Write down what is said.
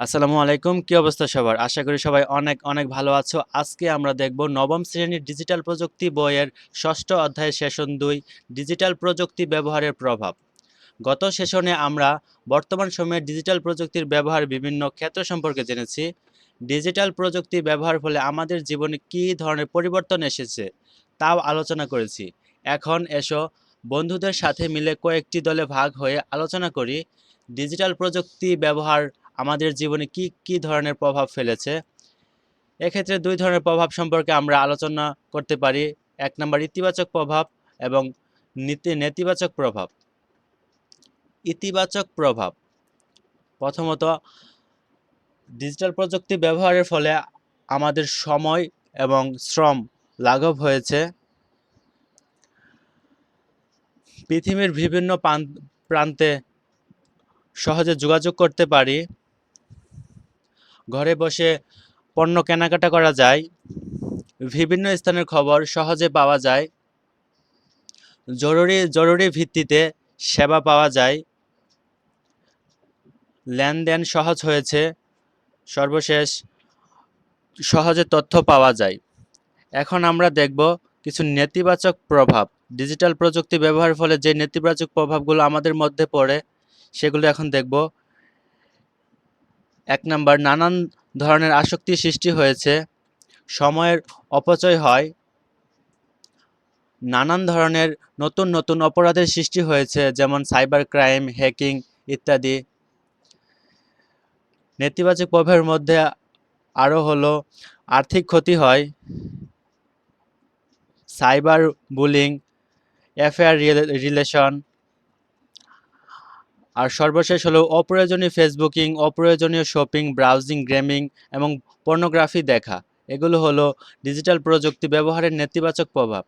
আসসালামু আলাইকুম, কি অবস্থা সবার? আশা করি সবাই অনেক অনেক ভালো আছো। আজকে আমরা দেখব নবম শ্রেণির ডিজিটাল প্রযুক্তি বইয়ের ষষ্ঠ অধ্যায় সেশন দুই ডিজিটাল প্রযুক্তি ব্যবহারের প্রভাব। গত সেশনে আমরা বর্তমান সময়ে ডিজিটাল প্রযুক্তির ব্যবহার বিভিন্ন ক্ষেত্র সম্পর্কে জেনেছি। ডিজিটাল প্রযুক্তি ব্যবহার ফলে আমাদের জীবনে কী ধরনের পরিবর্তন এসেছে, তাও আলোচনা করেছি। এখন এসো বন্ধুদের সাথে মিলে কয়েকটি দলে ভাগ হয়ে আলোচনা করি। ডিজিটাল প্রযুক্তি ব্যবহার আমাদের জীবনে কি কি ধরনের প্রভাব ফেলেছে? এক্ষেত্রে দুই ধরনের প্রভাব সম্পর্কে আমরা আলোচনা করতে পারি। এক নম্বর ইতিবাচক প্রভাব এবং নীতি, নেতিবাচক প্রভাব। ইতিবাচক প্রভাব। প্রথমত, ডিজিটাল প্রযুক্তি ব্যবহারের ফলে আমাদের সময় এবং শ্রম লাঘব হয়েছে। পৃথিবীর বিভিন্ন প্রান- প্রান্তে সহজে যোগাযোগ করতে পারি। ঘরে বসে পণ্য কেনাকাটা করা যায়। বিভিন্ন স্থানের খবর সহজে পাওয়া যায়। জরুরি জরুরি ভিত্তিতে সেবা পাওয়া যায়। লেনদেন সহজ হয়েছে। সর্বশেষ সহজে তথ্য পাওয়া যায়। এখন আমরা দেখব কিছু নেতিবাচক প্রভাব। ডিজিটাল প্রযুক্তি ব্যবহারের ফলে যে নেতিবাচক প্রভাবগুলো আমাদের মধ্যে পড়ে, সেগুলো এখন দেখব এক নাম্বার, নানান ধরনের আসক্তি সৃষ্টি হয়েছে। সময়ের অপচয় হয়। নানান ধরনের নতুন নতুন অপরাধের সৃষ্টি হয়েছে, যেমন সাইবার ক্রাইম, হ্যাকিং ইত্যাদি। নেতিবাচক প্রভাবের মধ্যে আরও হলো, আর্থিক ক্ষতি হয়, সাইবার বুলিং অ্যাফেয়ার রিলেশন আর সর্বশেষ হলো অপ্রয়োজনীয় ফেসবুকিং, অপ্রয়োজনীয় শপিং, ব্রাউজিং গেমিং এবং পর্নোগ্রাফি দেখা। এগুলো হলো ডিজিটাল প্রযুক্তি ব্যবহারের নেতিবাচক প্রভাব।